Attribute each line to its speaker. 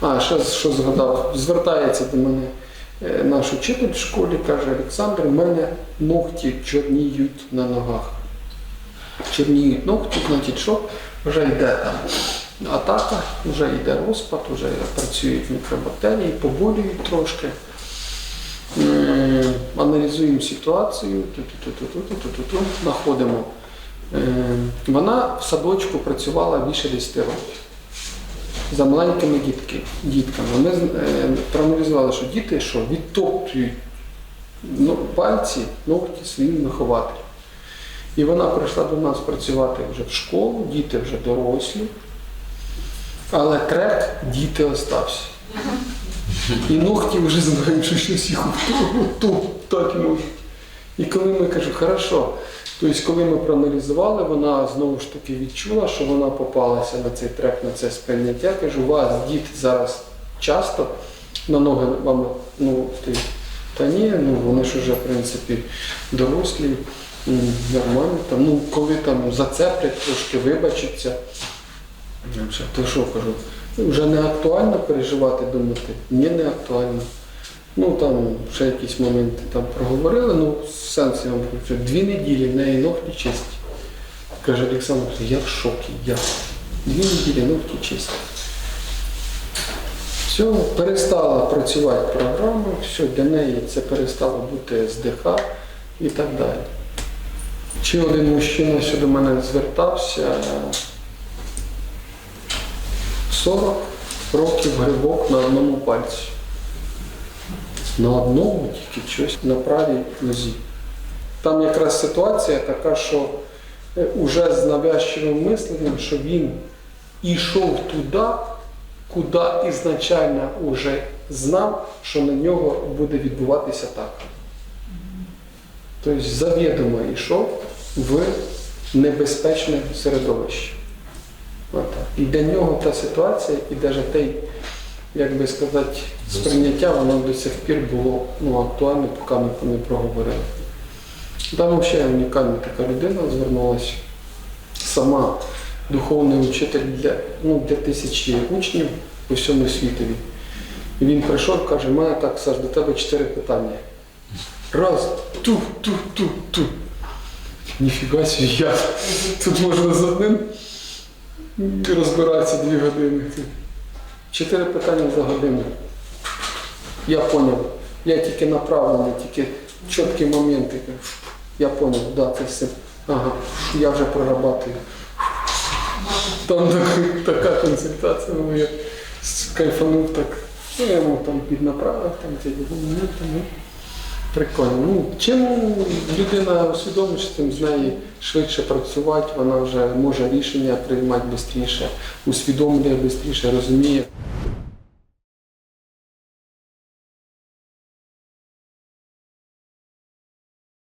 Speaker 1: А, ще що згадав, звертається до мене е, наш учитель в школі, каже, Олександр, у мене ногті чорніють на ногах. Чорніють ногті, значить, що вже йде там атака, вже йде розпад, вже працюють мікробактерії, поболюють трошки. Аналізуємо ситуацію, знаходимо. Е, Вона в садочку працювала більше 10 років за маленькими дітки, дітками. Ми е, проаналізували, що діти що відтоптують ну, пальці, ногті своїм вихователям. І вона прийшла до нас працювати вже в школу, діти вже дорослі, але трек діти остався. І ногті вже знають, що щось їх так можуть. І коли ми кажу, хорошо, тобто, коли ми проаналізували, вона знову ж таки відчула, що вона попалася на цей трек, на це сприйняття. Кажу, у вас діти зараз часто на ноги вам ну, ти, та ні, ну вони ж вже в принципі дорослі, нормально. Там, ну, коли там зацеплять, трошки вибачаться. То що кажу, вже не актуально переживати, думати? Ні, не актуально. Ну там ще якісь моменти там проговорили, ну сенс я вам кажу, дві неділі в неї ногті чисті. Каже Олександр, я в шокі, я. Дві неділі ногті чисті. Все, перестала працювати програма, все, для неї це перестало бути СДХ і так далі. Чи один мужчина ще до мене звертався 40 років грибок на одному пальці. На одному тільки щось на правій нозі. Там якраз ситуація така, що е, уже з навязчивим мисленням, що він ішов туди, куди ізначально вже знав, що на нього буде відбуватися так. Тобто завідомо йшов в небезпечне середовище. І для нього та ситуація, і навіть те, як би сказати, сприйняття, воно до сих пір було ну, актуальне, поки ми не проговорили. Там взагалі унікальна така людина звернулася. Сама духовний учитель для, ну, для тисячі учнів у всьому світові. І він прийшов, каже, має так, Саш, до тебе чотири питання. Раз, ту, ту, ту, ту. Ніфіга собі, я тут можна з одним розбиратися дві години. Чотири питання за годину. Я зрозумів. Я тільки направлений, тільки чіткі моменти. Я зрозумів, да, це все. Ага, я вже прорабатую. Там така консультація, ну я кайфанув так. Ну, я йому там піднаправив, там документи. Ну, прикольно. Ну, чим людина усвідомить, тим з нею швидше працювати, вона вже може рішення приймати швидше, усвідомлює швидше, розуміє.